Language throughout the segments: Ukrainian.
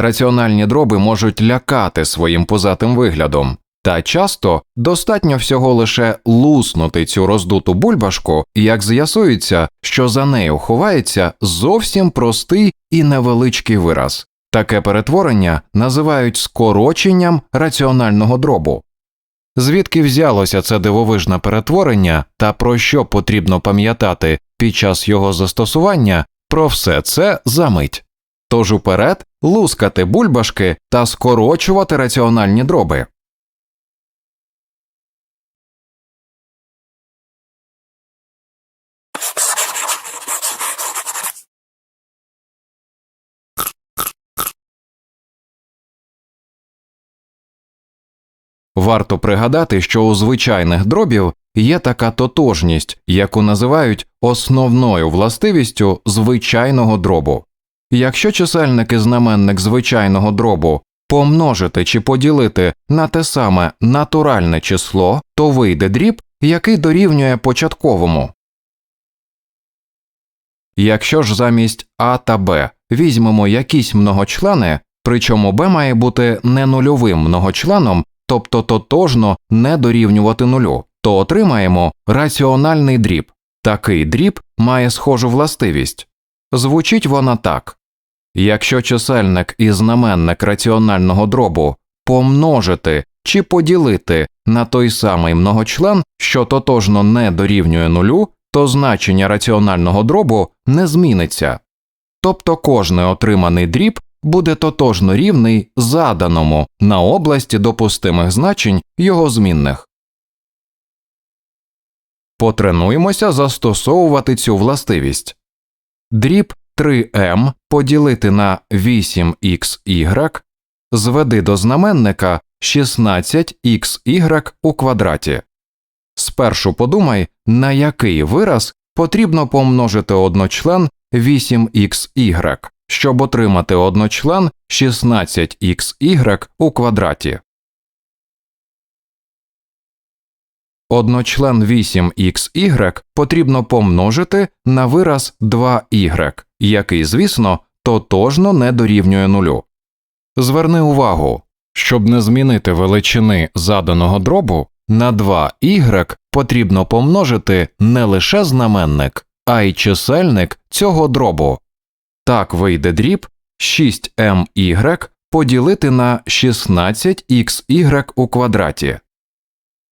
Раціональні дроби можуть лякати своїм позатим виглядом, та часто достатньо всього лише луснути цю роздуту бульбашку, як з'ясується, що за нею ховається зовсім простий і невеличкий вираз. Таке перетворення називають скороченням раціонального дробу. Звідки взялося це дивовижне перетворення та про що потрібно пам'ятати під час його застосування, про все це за мить. Тож уперед лускати бульбашки та скорочувати раціональні дроби. Варто пригадати, що у звичайних дробів є така тотожність, яку називають основною властивістю звичайного дробу. Якщо чисельник і знаменник звичайного дробу помножити чи поділити на те саме натуральне число, то вийде дріб, який дорівнює початковому. Якщо ж замість А та Б візьмемо якісь многочлени, причому Б має бути не нульовим многочленом, тобто тотожно не дорівнювати нулю, то отримаємо раціональний дріб. Такий дріб має схожу властивість. Звучить вона так якщо чисельник і знаменник раціонального дробу помножити чи поділити на той самий многочлен, що тотожно не дорівнює нулю, то значення раціонального дробу не зміниться. Тобто кожний отриманий дріб буде тотожно рівний заданому на області допустимих значень його змінних. Потренуємося застосовувати цю властивість. Дріб 3m поділити на 8xy зведи до знаменника 16xy у квадраті. Спершу подумай, на який вираз потрібно помножити одночлен 8xy, щоб отримати одночлен 16xy у квадраті. Одночлен 8xy потрібно помножити на вираз 2y, який, звісно, тотожно не дорівнює нулю. Зверни увагу, щоб не змінити величини заданого дробу, на 2y потрібно помножити не лише знаменник, а й чисельник цього дробу. Так вийде дріб 6my поділити на 16xy у квадраті.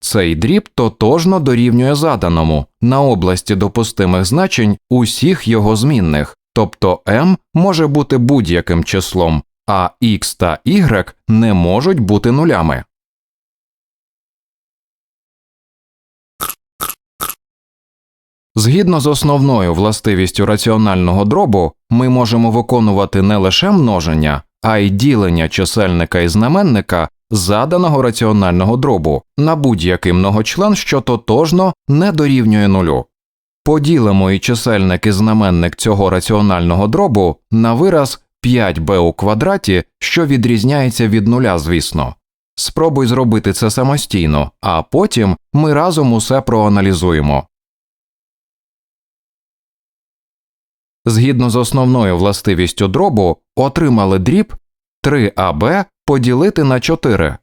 Цей дріб тотожно дорівнює заданому на області допустимих значень усіх його змінних, тобто m може бути будь-яким числом, а x та y не можуть бути нулями. Згідно з основною властивістю раціонального дробу, ми можемо виконувати не лише множення, а й ділення чисельника і знаменника заданого раціонального дробу на будь-який многочлен, що тотожно не дорівнює нулю. Поділимо і чисельник і знаменник цього раціонального дробу на вираз 5b у квадраті, що відрізняється від нуля, звісно. Спробуй зробити це самостійно, а потім ми разом усе проаналізуємо. Згідно з основною властивістю дробу, отримали дріб 3аб поділити на 4.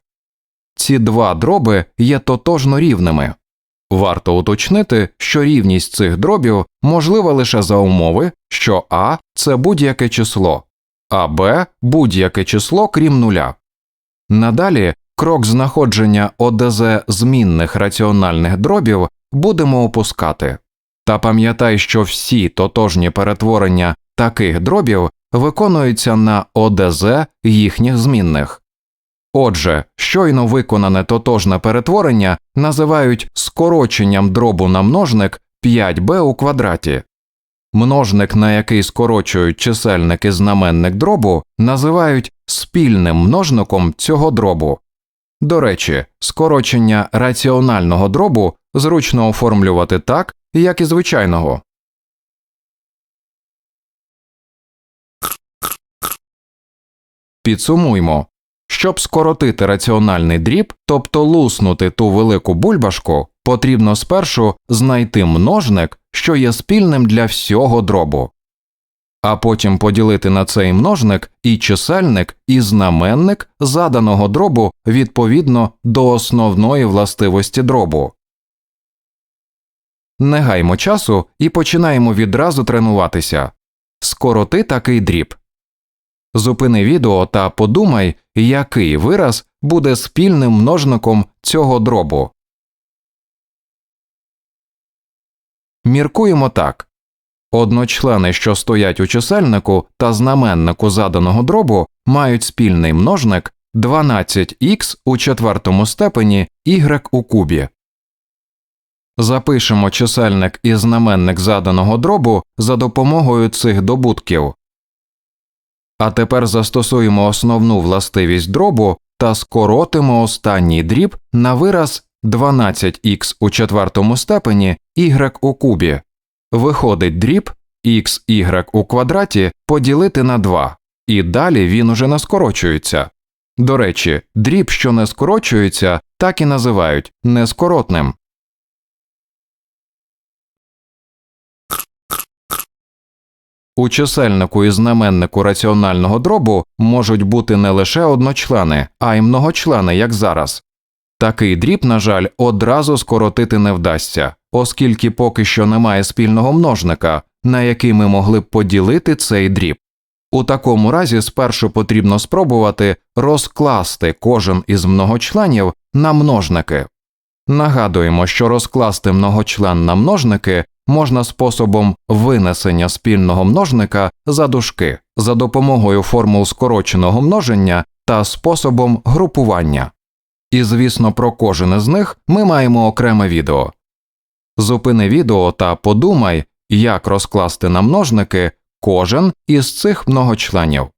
Ці два дроби є тотожно рівними. Варто уточнити, що рівність цих дробів можлива лише за умови, що а це будь-яке число, а б будь-яке число крім нуля. Надалі крок знаходження ОДЗ змінних раціональних дробів будемо опускати. Та пам'ятай, що всі тотожні перетворення таких дробів виконуються на ОДЗ їхніх змінних. Отже, щойно виконане тотожне перетворення називають скороченням дробу на множник 5b у квадраті. Множник, на який скорочують чисельник і знаменник дробу, називають спільним множником цього дробу. До речі, скорочення раціонального дробу зручно оформлювати так, як і звичайного. Підсумуймо. Щоб скоротити раціональний дріб, тобто луснути ту велику бульбашку, потрібно спершу знайти множник, що є спільним для всього дробу. а потім поділити на цей множник і чисельник і знаменник заданого дробу відповідно до основної властивості дробу. Не гаймо часу і починаємо відразу тренуватися. Скороти такий дріб. Зупини відео та подумай, який вираз буде спільним множником цього дробу. Міркуємо так. Одночлени, що стоять у чисельнику та знаменнику заданого дробу, мають спільний множник 12х у четвертому степені y у кубі. Запишемо чисельник і знаменник заданого дробу за допомогою цих добутків. А тепер застосуємо основну властивість дробу та скоротимо останній дріб на вираз 12х у четвертому степені y у кубі. Виходить дріб xy у квадраті поділити на 2, і далі він уже не скорочується. До речі, дріб, що не скорочується, так і називають нескоротним. У чисельнику і знаменнику раціонального дробу можуть бути не лише одночлени, а й многочлени, як зараз. Такий дріб, на жаль, одразу скоротити не вдасться, оскільки поки що немає спільного множника, на який ми могли б поділити цей дріб. У такому разі спершу потрібно спробувати розкласти кожен із многочленів на множники. Нагадуємо, що розкласти многочлен на множники можна способом винесення спільного множника за дужки за допомогою формул скороченого множення та способом групування. І, звісно, про кожен із них ми маємо окреме відео. Зупини відео та подумай, як розкласти на множники кожен із цих многочленів.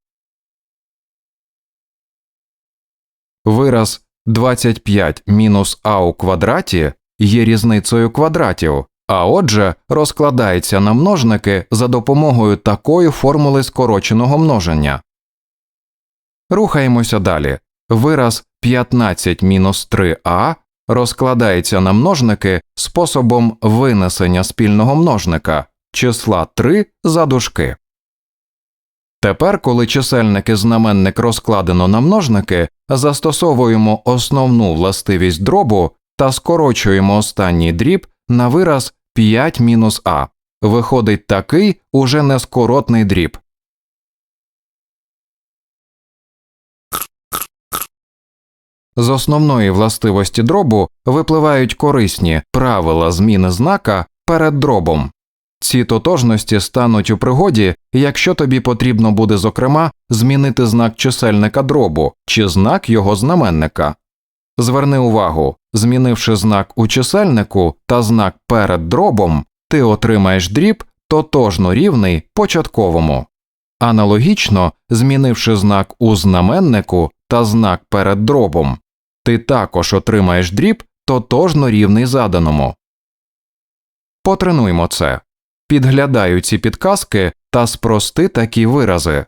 Вираз 25 мінус а у квадраті є різницею квадратів, а отже розкладається на множники за допомогою такої формули скороченого множення. Рухаємося далі. Вираз 15 мінус 3а розкладається на множники способом винесення спільного множника числа 3 за дужки. Тепер, коли чисельник і знаменник розкладено на множники, застосовуємо основну властивість дробу та скорочуємо останній дріб на вираз 5 мінус а. Виходить такий уже нескоротний дріб. З основної властивості дробу випливають корисні правила зміни знака перед дробом. Ці тотожності стануть у пригоді, якщо тобі потрібно буде, зокрема, змінити знак чисельника дробу чи знак його знаменника. Зверни увагу, змінивши знак у чисельнику та знак перед дробом, ти отримаєш дріб тотожно рівний початковому. Аналогічно, змінивши знак у знаменнику та знак перед дробом, ти також отримаєш дріб тотожно рівний заданому. Потренуймо це. Підглядаю ці підказки та спрости такі вирази.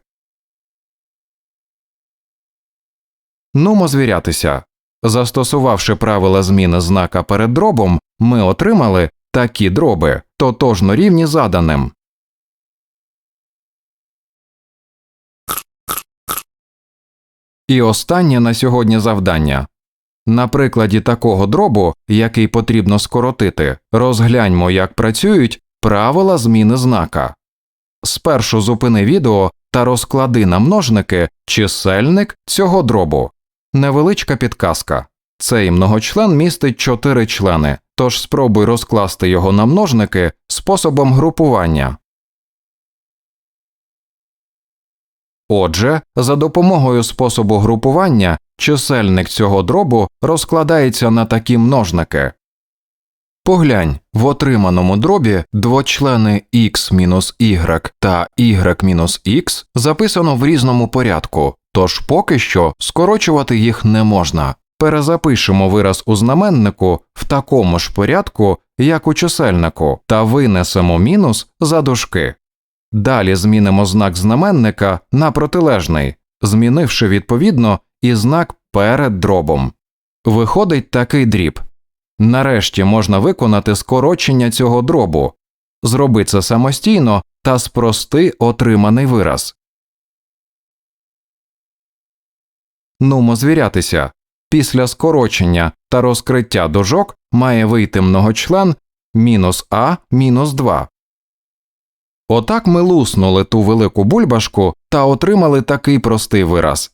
Нумо звірятися. Застосувавши правила зміни знака перед дробом, ми отримали такі дроби тотожно рівні заданим. І останнє на сьогодні завдання. На прикладі такого дробу, який потрібно скоротити, розгляньмо, як працюють правила зміни знака. Спершу зупини відео та розклади на множники чисельник цього дробу. Невеличка підказка. Цей многочлен містить чотири члени, тож спробуй розкласти його на множники способом групування. Отже, за допомогою способу групування чисельник цього дробу розкладається на такі множники. Поглянь, в отриманому дробі двочлени x-y та y-x записано в різному порядку, тож поки що скорочувати їх не можна. Перезапишемо вираз у знаменнику в такому ж порядку, як у чисельнику, та винесемо мінус за дужки. Далі змінимо знак знаменника на протилежний, змінивши відповідно і знак перед дробом. Виходить такий дріб. Нарешті можна виконати скорочення цього дробу. Зроби це самостійно та спрости отриманий вираз. Нумо звірятися. Після скорочення та розкриття дужок має вийти многочлен мінус а мінус 2. Отак ми луснули ту велику бульбашку та отримали такий простий вираз.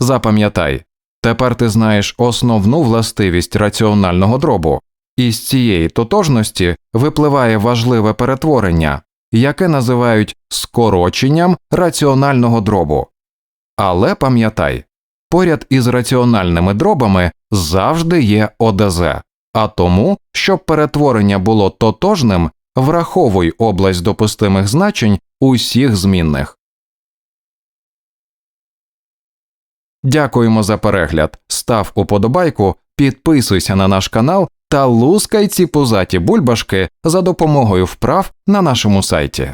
Запам'ятай, тепер ти знаєш основну властивість раціонального дробу. Із цієї тотожності випливає важливе перетворення, яке називають скороченням раціонального дробу. Але пам'ятай, поряд із раціональними дробами завжди є ОДЗ, а тому, щоб перетворення було тотожним, враховуй область допустимих значень усіх змінних. Дякуємо за перегляд. Став уподобайку, підписуйся на наш канал та лускай ці пузаті бульбашки за допомогою вправ на нашому сайті.